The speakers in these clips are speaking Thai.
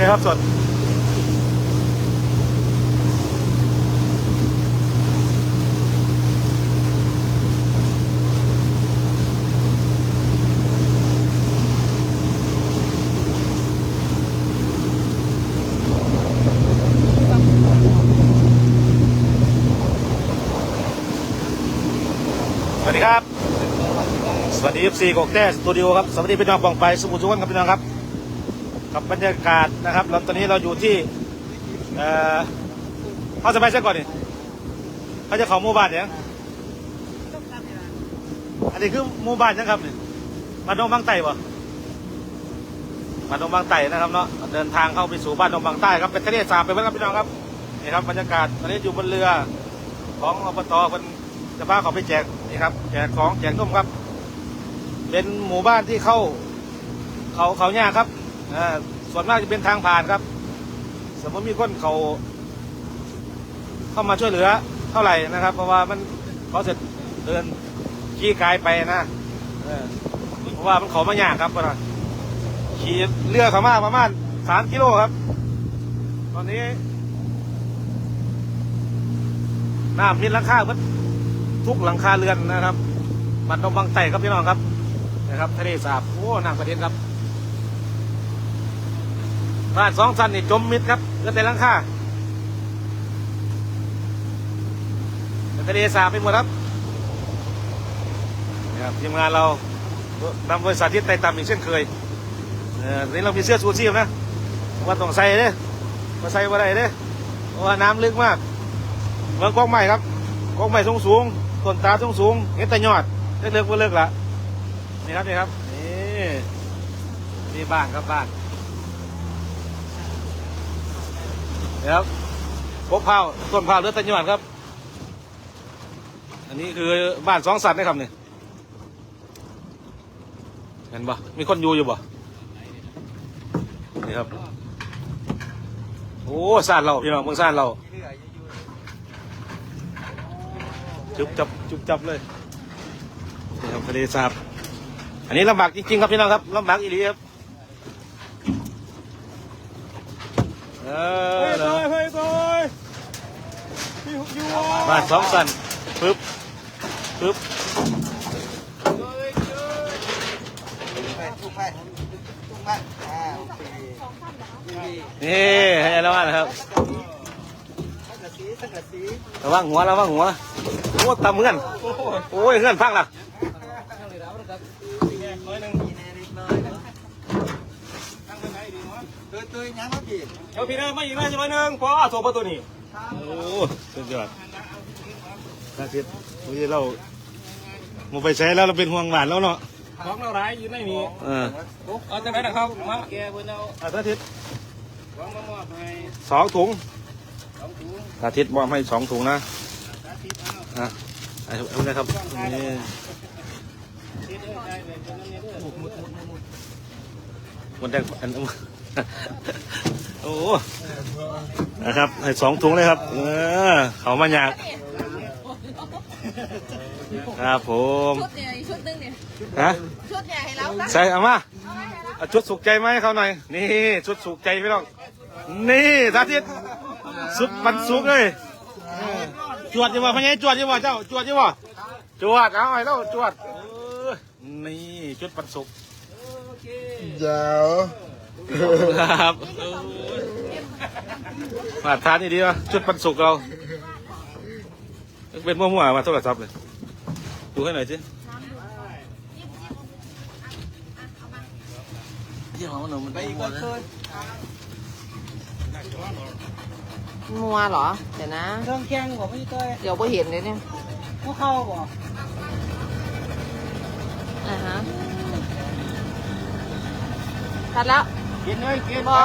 คครับสดสวัสดีครับ สวัสดี FC กกแต้สตูดิโอครับ สวัสดีพี่น้องปองไปสมุทรสุวรรณครับพี่น้องครับ กับบรรยากาศนะครับเราตอนนี้เราอยู่ที่เอ่อเขาจะไปซะก่อนนี่เขาจะเขาหมู่บ้านเนี่ยงอันนี้คือหมู่บ้านยังครับนี่บ้านดงบางไต่ปะบ้านดงบางไต่นะครับเนาะเดินทางเข้าไปสู่บ้านดงบางใต้ครับเป็นทะเลสาบไปเพื่อนครับพี่น้องครับนี่ครับบรรยากาศตอนนี้อยู่บนเรือของอบตเป็นจะพาเขาไปแจกนี่ครับแจกของแจกนมครับ เป็นหมู่บ้านที่เข้า เขาเขาหญ้าครับ ส่วนมากจะเป็นทางผ่านครับ สมมติมีคนเขาเข้ามาช่วยเหลือเท่าไหร่นะครับ เพราะว่ามันเขาเสร็จเดินขี่กายไปนะเพราะว่ามันเขามายากครับนะขี่เรือเขามาประมาณสามกิโลครับ ตอนนี้น้ำมิดหลังคาเทุกหลังคาเรือนนะครับบันดงบางไต่ครับพี่น้องครับนะครับทะเลสาบโอ้น้ำกระเด็นครับ บ้านสองชั้นนี่จมมิดครับเหลือแต่ลังคาทะเลสาบไปหมดครับนี่ครับทีมงานเรานำบริษัทที่ไต่ต่ำอีกเช่นเคยเออนี้เรามีเสื้อชูชีพนะว่าต้องใส่เด้มาใส่ว่าไรเด้เพราะว่าน้ำลึกมากเมืองกองใหม่ครับกองใหม่สูงสูงต้นตาสูงสูงๆเห็นแต่ยอดเลิกๆว่าเลิกละนี่ครับนี่ครับนี่นี่บ้านครับบ้าน นะครับพบเผาต้นเผาเลือดตันยวนครับ อันนี้คือบ้านสองสัตว์นะครับเนี่ยเห็นปะมีคนอยู่อยู่ปะนี่ครับ โอ้ซ่านเราพี่น้องเมืองซ่านเรา จุบจับจุบจับเลยนี่ครับทะเลสาบ อันนี้ลำบากจริงๆครับพี่น้องครับลำบากอีหลีครับ เออเฮ้ยเหรอเฮ้ยเฮ้ยพี่อยู่บ้านสองสันปึ๊บปึ๊บไปทุกไปทุกไปอ่าโอเคดีดีนี่ให้ระวังนะครับสังกะสีสังกะสีระวังหัวระวังหัวโอ้ตำเงื่อนโอ้ยเงื่อนพังละมีแน่นิดหน่อยนะ ตัวตัวยังไม่ผิดเดี๋ยวพี่นะไม่อีกนะจะร้อยหนึ่งพอโถประตูนี่โอ้สุดยอดน่าเสียดโอ้ยเราโมไปใช้แล้วเราเป็นห่วงหวานแล้วเนาะของเราร้ายอยู่ในนี้เออเอาจังไหนนะครับมาแกเพิ่นเอาอาทิตย์ของมามอบให้สองถุงสองถุงอาทิตย์มอบให้สองถุงนะสาธิตเอาอะเอาเอาเลยครับนี่ทิศเอ้ยได้เลยจนนั้นเนี่ยเด้อหมุดหมุดหมุดหมุดมันแดงอัน โอ้นะครับให้สองถุงเลยครับ เออเขามาอยากครับผมชุดเนี่ยอีกชุดหนึงเนี่ยฮะชุดเนี่ยให้เราซะใส่เอามาเอาชุดสุกใจไหมาให้เขาหน่อย นี่ชุดสุกใจพี่น้องนี่สาธิตสุดมันสุกเลยเออจวดยังบ่พ่อใหญ่จวดยังบ่เจ้าจวดยังบ่จวดเอาไอ้เราจวดเออนี่ชุดปันสุกเจ้า ครับมาทานนี่ดีวะชุดปันสุกเรา เป็นมั่วๆมาโทรศัพท์เลย ดูให้หน่อยสิเดี๋ยวเอาหนูมันไปอีกคนเคยมัวเหรอ เดี๋ยวนะเครื่องแกงบอกพี่เต้ยเดี๋ยวไปเห็นเลยเนี่ยพวกเข้าบอกอ่าฮะตัดแล้ว กินเลยกินบ่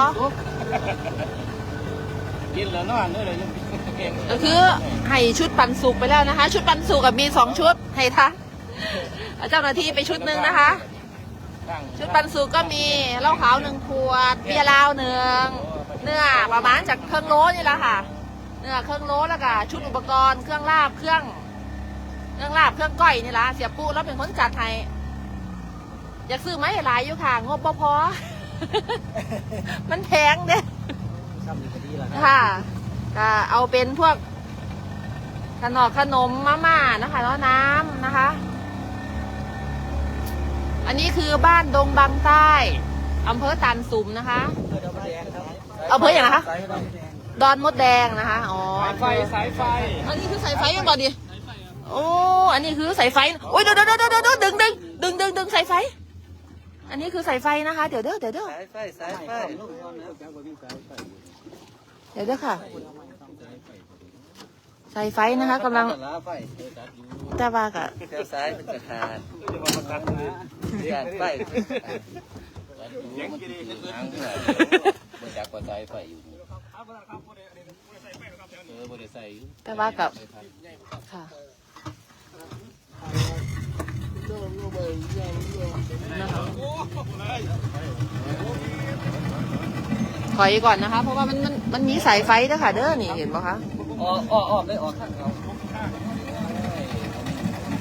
กินแล้วนอนเลยเลยเก่งก็คือให้ชุดปันสุกไปแล้วนะคะ ชุดปันสุกกับมีสองชุดให้ท่านเจ้าหน้าที่ไปชุดหนึ่งนะคะตั้งชุดปันสุกก็มีเหล้าขาวหนึ่งขวดเบียร์ลาวหนึ่งเนื้อประมาณจากเครื่องโลนี่แหละค่ะ เนื้อเครื่องโลแล้วก็ชุดอุปกรณ์เครื่องลาบเครื่องเครื่องลาบเครื่องก้อยนี่ละเสียปูแล้วเป็นคนจัดให้อยากซื้อไหมหลายอยู่ค่ะงบบ่พอ มันแพงเด้ซ้ำนี่ก็ดีแล้วครับค่ะก็เอาเป็นพวกขนมขนมมาม่านะคะแล้วน้ำนะคะ อันนี้คือบ้านดงบางใต้อำเภอตานสุมนะคะเอาเพื่ออย่างไรคะ สายดำแดงดอนมดแดงนะคะ อ๋อ สายไฟสายไฟอันนี้คือสายไฟยังบอกดิโอ้ อันนี้คือสายไฟ โอ้ยเดี๋ยวเดี๋ยวเดี๋ยวเดี๋ยวดึงดึงดึงดึงดึงสายไฟ อันนี้คือสายไฟนะคะ เดี๋ยวเด้อเดี๋ยวเด้อสายไฟสายไฟเดี๋ยวเด้อค่ะสายไฟนะคะกำลังลาไฟแต่ว่ากะแถวซ้ายมันจะขาดจะมาประกันเลยขาดไฟยังกี่ดีทางที่ไหนบริจาคกระจายไฟอยู่เออบริษัทอยู่แต่ว่ากับค่ะนะคะ ถอยก่อนนะคะ เพราะว่ามันมันมันมีสายไฟด้วยค่ะ เด้อนี่เห็นปะคะออกออกออกได้ออกข้างเขา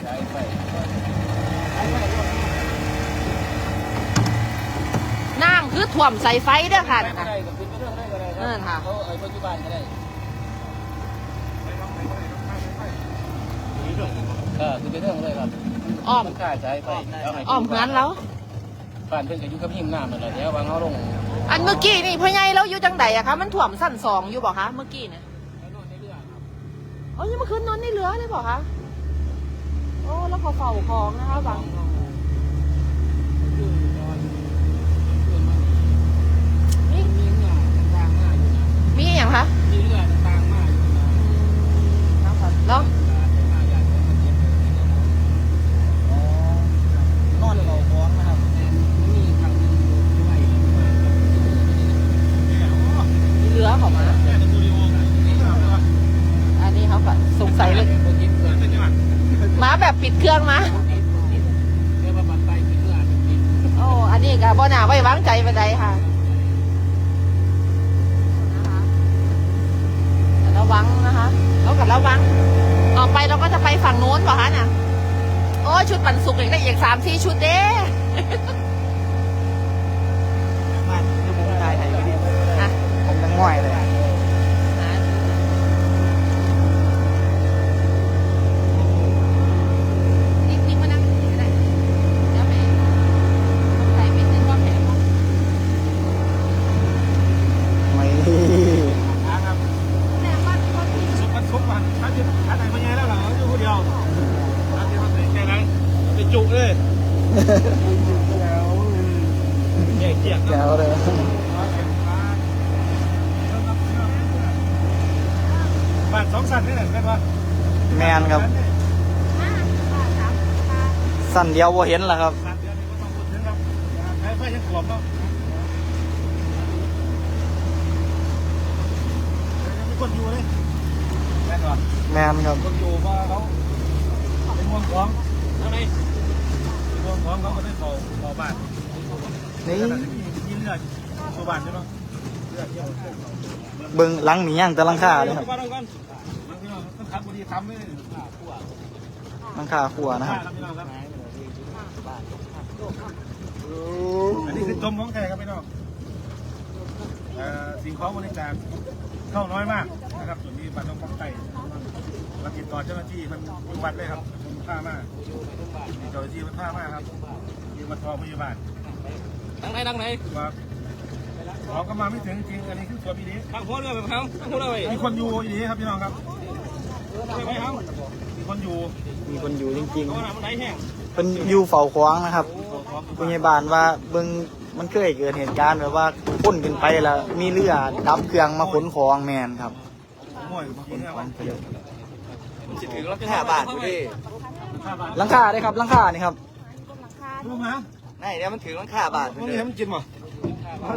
ใช้ไฟน้ำคือถ่วมสายไฟด้อค่ะนะคะนั่นค่ะเขาไอ้ปัจจุบันก็ได้เออขึ้นไปเรื่องเลยครับ อ้อมมันค่าใช้ไฟแล้วให้อ้อมเหือนแล้ว บ้านเพิ่นก็อยู่กับหิมน้ำนั่นแหละเดี๋ยววางเขาลงอันเมื่อกี้นี่พ่อใหญ่แล้วอยู่จังใดอะคะ มันถ่วมสั้นสองอยู่บอกคะเมื่อกี้เนี่ยโอ้ยงเมื่อคืนนอนในเรือเลยบอกคะ โอ้แล้วก็เฝ้าของนะคะบางมีมีอย่างคะ มีเรือต่างมากอยู่นะ แล้ว นอนเราฟ้องนะครับ มีทางนึงด้วย มีเรือเของมา แค่ในสตูดิโอกันนี่ครับเลยวะ อันนี้เขาก็สงสัยเลย คนคิดเกิน เป็นยังไง มาแบบปิดเครื่องมา เรียกว่าบัตรไฟเป็นเรือติด โอ้อันนี้ก็บ่น่าไว้วางใจไปใดค่ะนะคะระวังนะคะแล้วก็ระวัง ออกไปเราก็จะไปฝั่งโน้นเปล่ะคะเนี่ยโอ้ยชุดปันสุกอีกได้อีกสามสี่ชุดเด้ มาดูมุมถ่ายถ่ายวิดีโอ อะ ผมยังง่อยเลย นี่นี่มานั่งตรงนี้ก็ได้เดี๋ยวไปต้องใส่ไปขึ้นว่าแผง ไม่ ครับ แต่บ้านคนที่ ซุปมันซุปมันถ้าจะถ้าไหนเป็นไงแล้วเหรออยู่คนเดียวถ้าจะมาเป็นไงไรไปจุกเลยแย่เกียก แก้วเลย บ้านสองสันนี่แหละเป็นว่า แมนครับ มาบ้านสามตา สั่นเดียวว่าเห็นแล้วครับสันเดียวนี่ก็ต้องพูดถึงครับไอ้ไฟยังขวบเนาะยังมีคนอยู่เลยแม่นวะแมนครับ คนอยู่ว่าเขาเป็นห่วงของทำไมเป็นห่วงของเขาก็ได้เขาเขาบ้านนี่มีเลือดชาวบ้านใช่ไหมเลือดเยอะเบิ่งหลังหนีย่างแต่หลังคาเลยครับก่อนก่อนต้องขับบดีทำไม่ได้หลังคาขัวนะครับพี่น้ องครับอันนี้คือจมของแท้ครับพี่น้องสิ่งของบริการเข้าน้อยมากนะครับ ส่วนนี้บ้านต้องป้องไต่เราติดต่อเจ้าหน้าที่มันอยู่วัดเลยครับมันผ้ามากเจ้าหน้าที่มันผ้ามากครับมีมาทอพยาบาลทางไหนทางไหนว่าเขาก็มาไม่ถึงจริง อันนี้คือตัวพี่นี้ทางหัวเรือแบบเขาทางหัวเรือไปมีคนอยู่อีนี้ครับพี่น้องครับไปเขามีคนอยู่ มีคนอยู่จริงเขาหนามันไหนแห้งๆ เป็นอยู่เฝ้าขวางนะครับผู้ใหญ่บ้านว่าเบิ่งมันเคยเกิดเหตุการณ์แบบว่าพ่นขึ้นไปแล้วมีเรือดับเครื่องมาขนของแมนครับม่วยบางทีเนี่ยมันสิถึงแล้วห้าบาทดูดิห้าบาทหลังคาได้ครับหลังคานี่ครับลูกนะนี่เดี๋ยวมันถือหลังคาบาทพวกนี้ให้มันกินมั้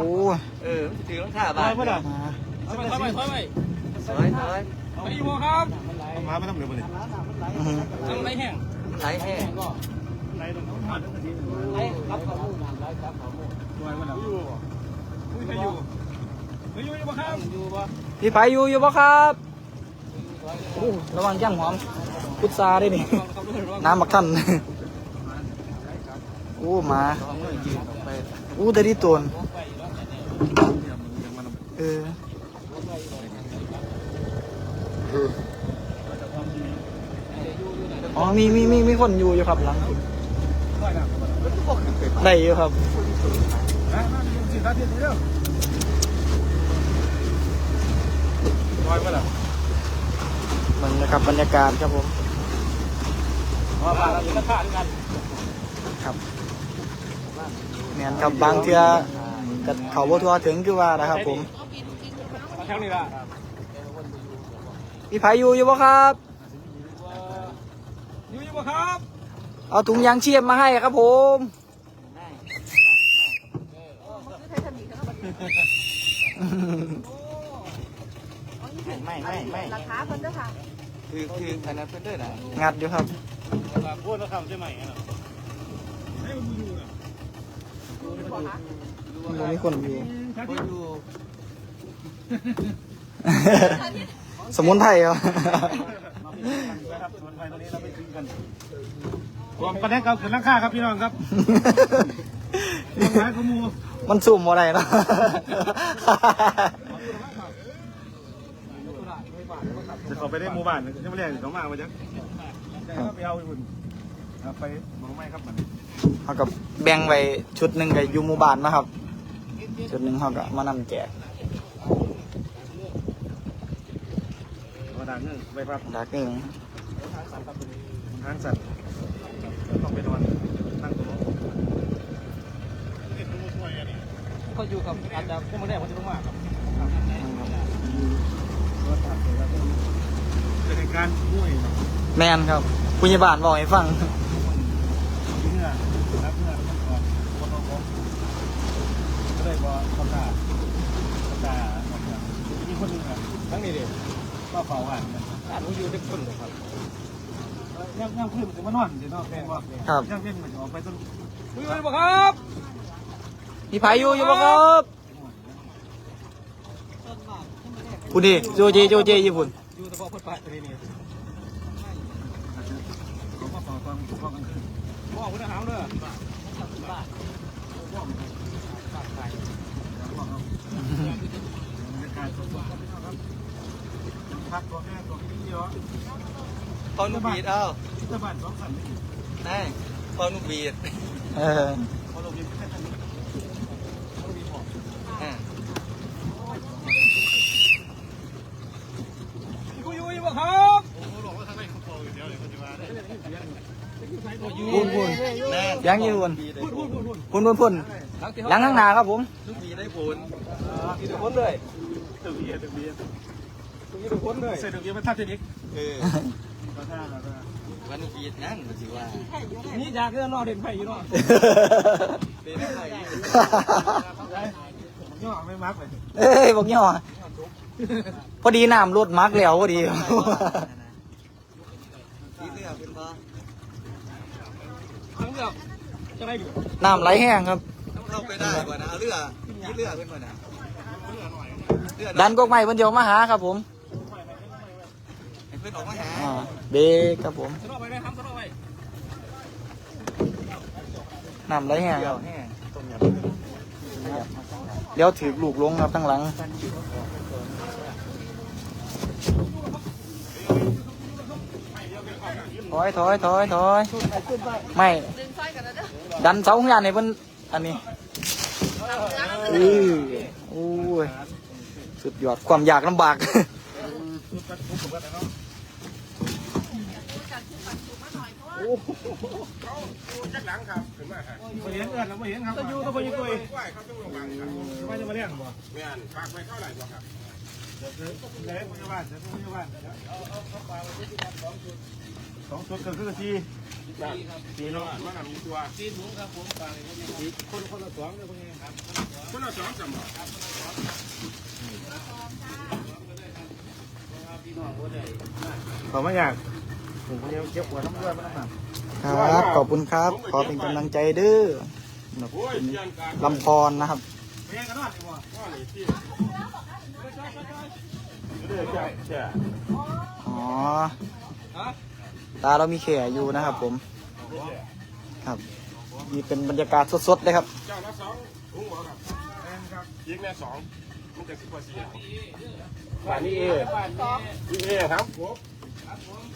โอ้ยเออถือรองเท้าบาบาททเมื่อไหร่อ่าถอยไปถอยไปถอยไปสอยสอยไปอีโมครับมาไม่ต้องเหลือเลยอื้อหือทางไหนแห้งไหลแห้ง ในตรงนู้นมาตั้งแต่ทีไหนรับข้อมูลไหนรับข้อมูลด้วยเมื่อไหร่อยู่ไม่อยู่ไม่อยู่อยู่ปะครับอยู่ป่ะพี่ไผอยู่อยู่ปะครับระวังย่างหอมพุทราด้วยนี่น้ำบักท่านอู้หมาอู้แต่ที่ตัวเอออ๋อมีมีมีมีคนอยู่อยู่ครับหลัง ได้อยู่ครับมื่อไหร่บบรรยากาศครับผมว่าบ้านเราอยู่ข้ากันครับแมนครับบางเทือกับเขาบ่ทัวถึงคือว่านะครับผมมาแถวนี้ละมีไผอยู่อยู่บ่ครับอยู่อยู่บ่ครับ เอาถุงยางชีพมาให้ครับผมไม่ไม่ไม่ราคาเพิ่นเด้อค่ะคือคืออันนั้นเพื่อนเด้อนะงัดอยู่ครับพูดแล้วคำใช่ไหมเนาะยังมีคนอยู่ก็อยู่สมุนไพรครับนะครับส่วนไฟตอนนี้เราไปถึงกัน รวมประเด็นเขาขึ้นราคาครับพี่น้องครับรวมหลายขโมูมันสุ่มอะไรเนาะจะเขาไปได้หมู่บ้านจะไม่เรียกเขามาว่าจังไปเอาอุ่นไปมองไม่ครับมันเขากับแบ่งไว้ชุดหนึ่งกับยูหมูบานนะครับ ชุดหนึ่งเขาก็มานำแจกกระดานนึงไปครับดักหนึ่งทางสัตว์ ต้องไปนอนนั่งตรงนู้นก็อยู่กับอาจจะพวกมันได้คนจะลงมาครับเป็นการมุ้ยแมนครับผู้ใหญ่บ้านบอกให้ฟังเนื้อรับเนื้อแล้วก่อนคนเอาของก็เลยว่าเขาตาเขาตามีคนหนึ่งอะทั้งนี้เด็กก็เฝ้าอ่านอ่านอยู่ทุกคนเลยครับ ย่างย่างขึ้นมันจะมานอนเดี๋ยวเนาะแม่ว่าครับ ย่างเล่นมันจะออกไปต้นคุยกันบ่ครับมีไผอยู่อยู่บ่ครับพูดดิโจเจโจเจญี่ปุ่นอยู่แต่พอคนไปตัวนี้นี่เขามาเฝ้าตอนเข้ากลางคืนพ่อคุณหามเด้อพักตัวแม่ตัวพี่เยอะ พอนุบีดเอาที่บ้านสองสันนี่ได้พอนุบีดเออเขาลงยิงแค่ทันนี้อ่าคุยอยู่บ่ครับพูนพูนแน่นยังอยู่พุ่นพุ่นพุ่นพุ่นหลังข้างหน้าครับผมนุบีได้ผลมีทุกคนเลยตึกเบียร์ตึกเบียร์มีทุกคนเลยเสร็จตึกเบียร์มาทัดเทนิกเออ ก็ท่าก็ท่าพอนุบีดนั่นมันสิว่านี่จากเรื่องนอเด่นไผ่อยู่เนาะเป็นอะไรย่อไม่มักเลยเอ้ยบอกย่อพอดีน้ำรดมักแล้วพอดีที่เลือกเป็นพอทั้งเรื่องจะได้อยู่น้ำไหลแห้งครับต้องเข้าไปได้กว่านะเอาเลือกที่เลือกเป็นมานะเลือกดันกกไม้เพิ่นเดียวมาหาครับผม ให้เพื่อนออกมาหาอ่าเบรกครับผมสนอไปไหมครับสนอไปน้ำไหลแห้งเดี๋คยรัวบแห้งเดี๋ยวถือลูกลงครับทั้งหลัง ถอยถอยถอยถอยไม่ ดันเสาของยานในเพิ่นอันนี้เนื้อมันอือโอ้ย สุดยอดความยากลำบาก ไม่เห็นเอื้อนไม่เห็นครับจะอยู่ตัวไปอยู่ตัวเองไม่จะมาเลี้ยงบ่แม่นฝากไปเท่าไหร่บ่ครับเดี๋ยวเลยพยาบาลเดี๋ยวพยาบาลสองชุดก็คือสี่สี่เนาะมากับตัวสี่ถุงครับผมคนคนละสองเลยพวกนี้ครับคนละสองจำบ่เขาไม่อยากผมเลี้ยงเก็บหัวน้ำเลือดมาน้ำหนัก ครับขอบคุณครับ ขอเป็นกำลังใจเด้อลำพรนะครับอ๋อตาเรามีแข่อยู่นะครับผม ครับนี่เป็นบรรยากาศสดๆเลยครับเจ้าละสองถุงหม่นครับยิงแม่สองมันจะสิบกว่าสี่บ้านนี้เอบ้านี่เอครับ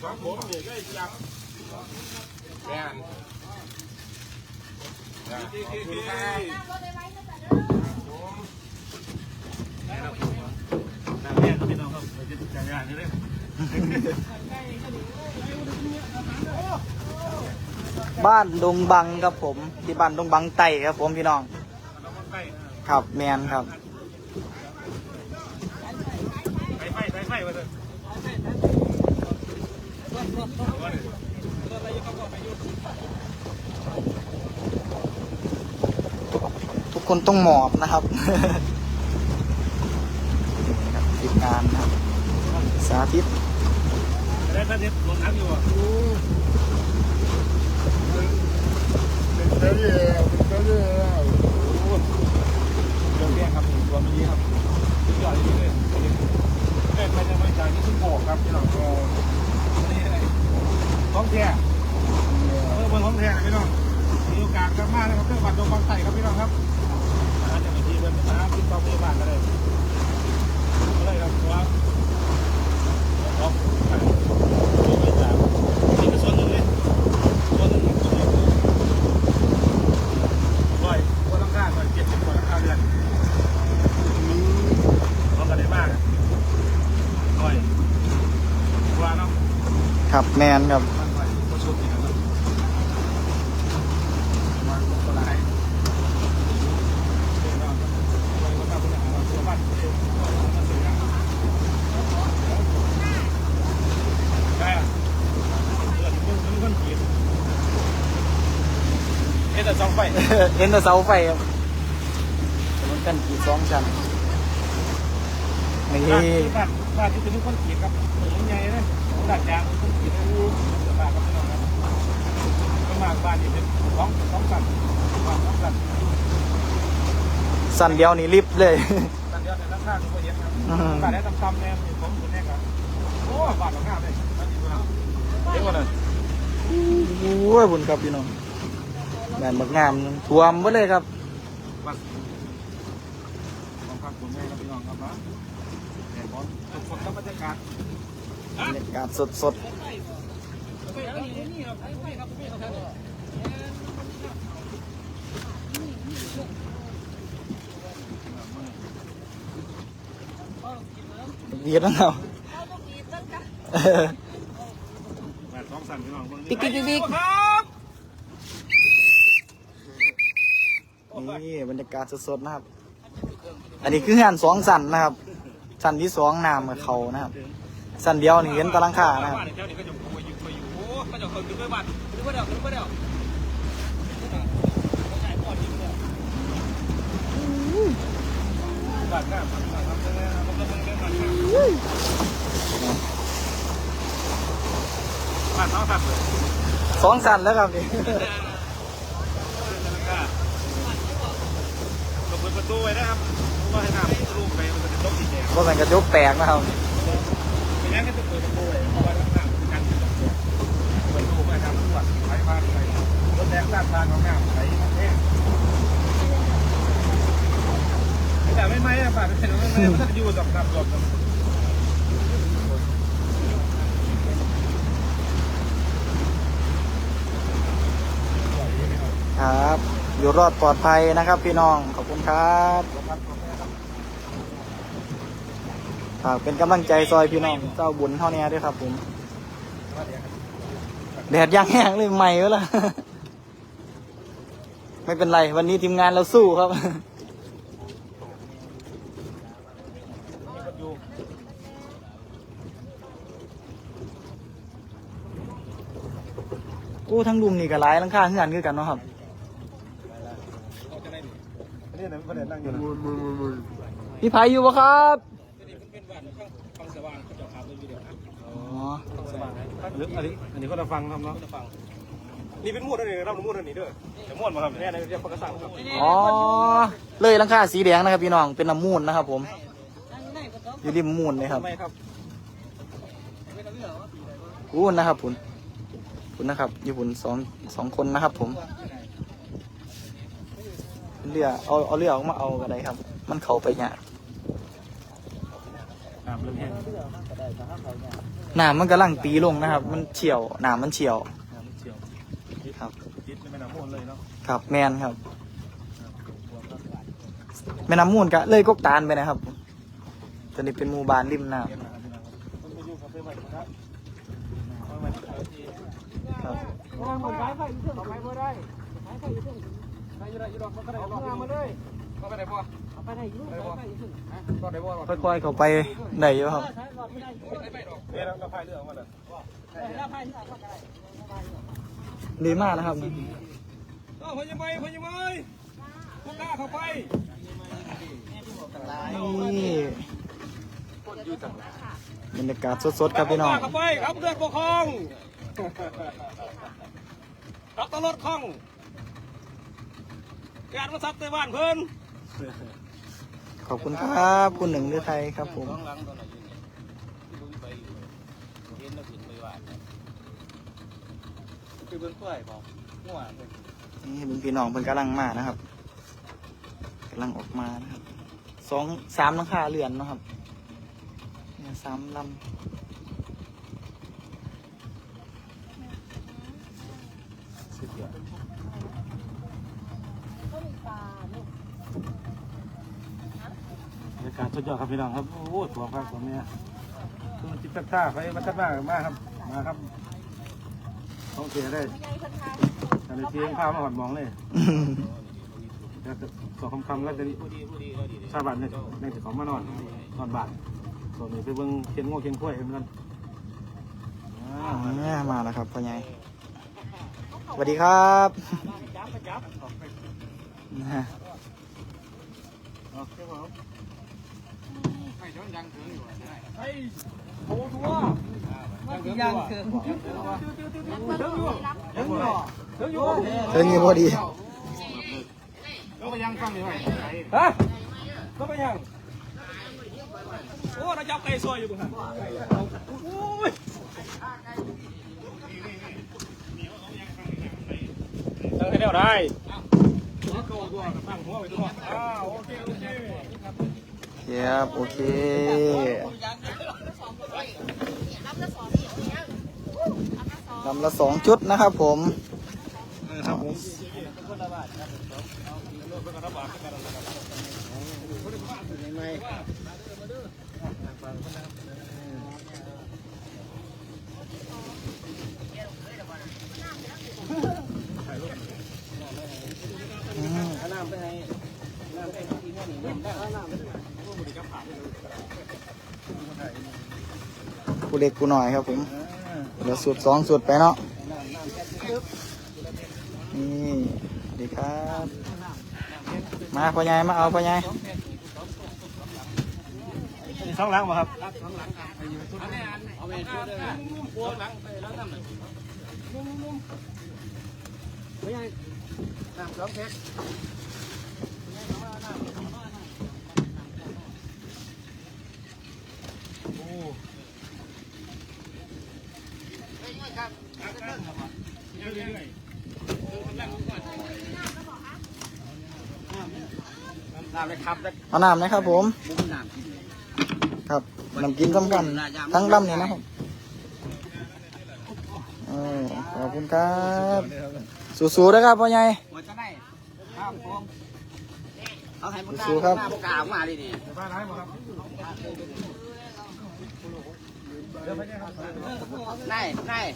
สองผมนี่ก็จับแม่นขอบคุณครับน้ำแม่ครับพี่น้องครับไปจะจักรยานนี่เลยบ้านดงบังครับผม ที่บ้านดงบังไต่ครับผมพี่น้อง ครับแมนครับ ไปไฟไปไฟมาเลย ทุกคนต้องหมอบนะครับนี่ครับทีมงานนะครับ สาธิตแล้วก็เด็ดลงน้ำอยู่อะเจ้าเย่เจ้าเย่รื่องแย่ครับตัวมันนี้ครับสุดยอดจริงเลยเล่นไปจะไม่จ่ายที่ทุ่งโบกครับพี่น้องก็นี่อะไรท้อง แท้เออบนท้องแท้นะพี่น้องมีโอกาสกลับมานะครับเพื่อบัตรดงบางไส่ครับพี่น้องครับอาจจะมีทีเป็นนะครับติดต่อพยาบาลก็ได้ก็ได้ครับว่าครับนี่เป็ส่วนหนึ่งเลยส่วนหนึ่งของตัวร้อยกว่าราคาร้อยเจ็ดสิบกว่าราคาเดือนเราก็ได้มากร้อยว่าเนาะครับแมนครับ มันร้อยก็ชุดนี่นะครับมาก็หลายเดี๋ยวเราเราก็ทำเป็นอาหารตัวบ้านเองมาซื้อนะได้อะเดือนเพิ่งเพิ่งเพิ่งขีดเอ๊ะแต่สองไฟเห็นแต่เสาไฟครับแต่มันกันกี่สองชั้นนี่บ้านบ้านบ้านที่เป็นคนขีดครับผมใหญ่เลยดัดยางคนขีดนะบ้านครับพี่น้องครับก็มากบ้านนี่เป็นสองสองสั่นบ้านสองสั่นสั้นเดียวนี่ลิฟต์เลยสั่นเดียวแต่ละข้างก็เยอะครับอืมบ้านได้ตำตำแนมนี่ผมคนแรกครับโอ้บ้านหลังงามเลยบ้านดีมากเยอะกว่านั้นโอ้ยบุญครับพี่น้อง แมนบักงามท่วมหมดเลยครับบ้านของพักคุณแม่ครับพี่น้องครับนะเห็นบอลสดๆครับบรรยากาศบรรยากาศสดๆเบียดแล้วเราบ้านสองสั่นพี่น้องปิ๊กปิ๊กปิ๊กปิ๊ก ครับ นี่บรรยากาศสดๆนะครับ อันนี้คือหันสองสันนะครับสันที่สองน้ำกัเขานะครับ สันเดียวนี่เห็นตะลังขานะครับสองสันแล้วครับนี่ เราเประตูไว้นะครับเพราะว่าให้น้ำรูปไปมันจะต้องสีแดงก็สั่นกระจกแตกนะครับไม่งั้นก็จะเปิดประตูไว้เพราะว่าน้ำกันเป็นตัวเปิดประตูไปทำตรวจไหลผ่านไปรถแดงลาดทางของน้ำไหลแห้งแต่ไม่ไม่อะป่ะเป็นไม่ไม่มันอยู่กับน้ำหลบครับ อยู่รอดปลอดภัยนะครับพี่น้องขอบ คุณครับฝากเป็นกำลังใจซอยพี่น้องเจ้าบุญเท่านี้ด้วยครับผมแดดย่างแห้งเลยใหม่แล้วล่ะ ไม่เป็นไร วันนี้ทีมงานเราสู้ครับโอ้ทั้งลุมนี่ก็หลายลังคาคือกันคือกันเนาะครับ นี่นะประเด็นนั่งอยู่นะพี่ไผอยู่ปะครับฟังสว่างเขาจะพาไปวิดีโอนะอ๋อหรืออันนี้อันนี้ก็จะฟังทำเนาะฟังนี่เป็นม้วนนี่รับม้วนนี่ด้วยจะม้วนมาครับเนี่ยในเรียกปกติครับอ๋อเลยหลังคาสีแดงนะครับพี่น้องเป็นน้ำมูลนะครับ ผมอยู่ริมมูลเลยครับทำไมครับอู้นะครับคุณคุณนะครับอยู่คุณสองสองคนนะครับ ผม เรือเอาเอาเรือออกมาเอาก็ได้ครับ มันเข้าไปยากน้ำเริ่มแห้งน้ำมันกำลังตีลงนะครับ มันเฉียวน้ำมันเฉียวน้ำมันเชี่ยวครับติดในแม่น้ำมูลเลยเนาะครับแมนครับแม่น้ำมูลกะเลยกกตาลไปนะครับตอนนี้เป็นหมู่บ้านริมน้ำครับ ค่อยๆเข้าไปได้อยู่ครับเอ๊ะเราเราพายเรือออกมาเลยดีมากนะครับพยาบาลพยาบาลพวกกล้าเข้าไปนี่บรรยากาศสดๆครับพี่น้องเข้าไปครับเรื่อปกครองรับตลอดคล่อง การมาซับในบ้านเพิ่นขอบคุณครับ คุณหนึ่งฤทัยครับผมคือเบื้องต้นบอกมั่วนี่เป็นพี่น้องเพิ่นกำลังมานะครับกำลังออกมานะครับสองสามหลังคาเรือนนะครับเนี่ยสามลำ บรรยากาศสุ ดยอดครับพี่น้องครับ โอ้โหตัวครับตัวเนี้ยคือจิตตตาไปวัฒนามาครับ มาครับต้องเสียได้อันนี้เพียงข้าวมาหอดมองเลยแล้วจะสองคำคำแล้วจะชาวบ้านเนี่ยในสิเขามานอนนอนบ้านส่วนนี้ไปเบิ่งเคียนโง่เคียนกล้วยกันกันอ่าเนี่ยมาแล้วครับพ่อใหญ่สวัสดีครับนะฮะ ยังคือเรื่องนี้พอดีก็ไปยังฟังอยู่ไหมฮะก็ไปยังโอ้เราจับไก่ซอยอยู่บุหันโอ้ยเออให้แนวได้ตั้งหัวไว้ตัวอ้าโอเคโอเค ครับโอเคลำละสองชุดนะครับผมครับผม เล็กกูหน่อยครับผมเดี๋ยวสูตรสองสูตรไปเนาะนี่ดีครับ มาพ่อใหญ่มาเอาพ่อใหญ่นี่ช่องล้างป่ะครับน้ำเลยครับแล้ว เอาน้ำนะครับผม มุ้งน้ำกินครับน้ำกินสำคัญทั้งลำนี่นะครับเออขอบคุณครับสู้ๆนะครับพ่อใหญ่หัวจะได้ครับผมเอาให้มันสู้ครับหน้าปากกาออกมาดิดิบ้านไห นป่ะครับนายนาย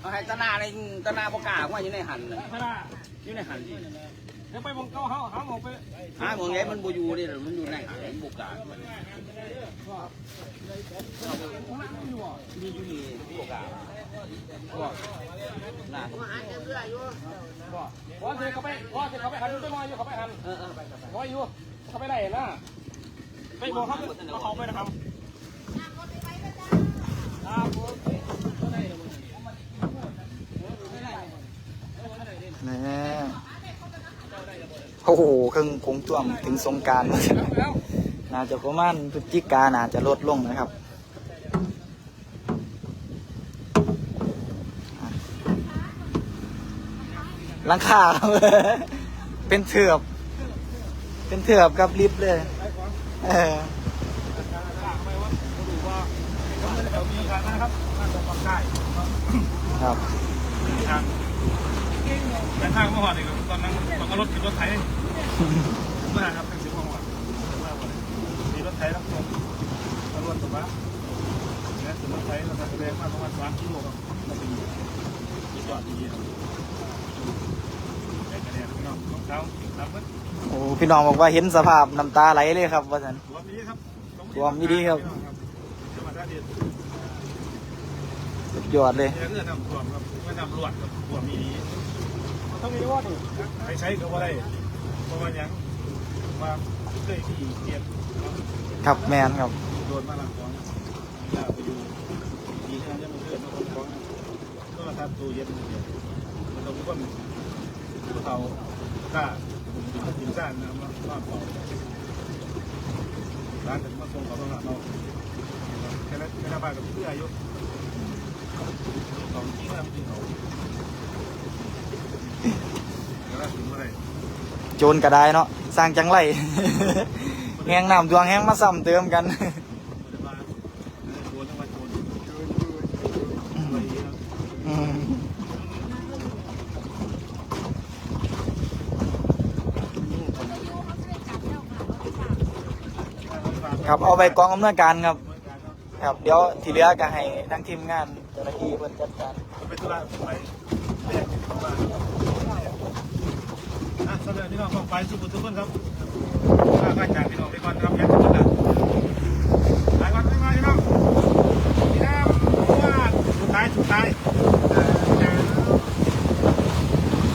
เอาให้ตะนาในตะนาปากกาออกมาอยู่ในหันน่ะอยู่ในหันดิเดี๋ยวไปมองเก้าเขาหาหมองไปหาหมองไงมันบูอยู่ดิมันอยู่ในหันบุกกามีอยู่นี่บุกกาน่ะว่าเดี๋ยวเขาไปว่าเดี๋ยวเขาไปหันไปมองอยู่เขาไปหันเออเออไปไปไปว่าอยู่เขาไปไหนนะไปมองเขาเราเขาไปนะครับ นี่โอ้โหเครื่องคงจ้วมถึงสงการน่าจะประมาณพฤศจิกาน่าจะลดลงนะครับหลังคาเป็นเถือบ เป็นเถือบกับลิฟต์เลย เออ มีการนะครับบ้านดงบาง ใต้ครับทางแต่ทางเมื่อวานนี่ตอนนั้นตอนรถติดรถไถเมื่อครับเป็นสิบโมงวันมีรถไถรับชมตำรวจตัวบ้าเนี่ยถึงรถไถเราจะแสดงมาประมาณสามกิโลครับมาถึงที่จอดดีครับแต่กระเด็นพี่น้องน้องเท้ารับมั้ยโอ้พี่น้องบอกว่าเห็นสภาพน้ำตาไหลเลยครับว่าสันรวมนี้ครับรวมนี้ดีครับ จังหวัดท่าเดี ยอดเลยเนี่ยเงื่อนนำรวมครับไม่นำรวดครับรวมมีดีต้องมีว่าดิใช้ใช้ก็ว่าได้เพราะว่ายังว่าเคยขี่เกียร์ครับแมนครับโดนมาลังของยาไปอยู่ดีที่นั่นจะมาเพื่อนมาคนของก็มาทำตู้เย็นเดียวมันต้องก้นผู้เฒ่ากล้ากินซ่านนะมานอนเฝ้าร้านจะมาส่งเขาต้องรับเราแค่นั้นแค่นั้นบ้านกับเพื่ออายุ โจรกระไดเนาะสร้างจังไรแหงน้ำดวงแหงมาซ้ำเติมกันครับเอาไปกองอำนวยการครับ ครับ เดี๋ยวที่เหลือก็ให้ทั้งทีมงาน จ้าหน้าที่เพิ่นจัดการไปตุลาไปแยกเข้ามาอะสำหรับพี่น้องของไปสุขุมทุกคนครับข้าราชการพี่น้องไปก่อนครับ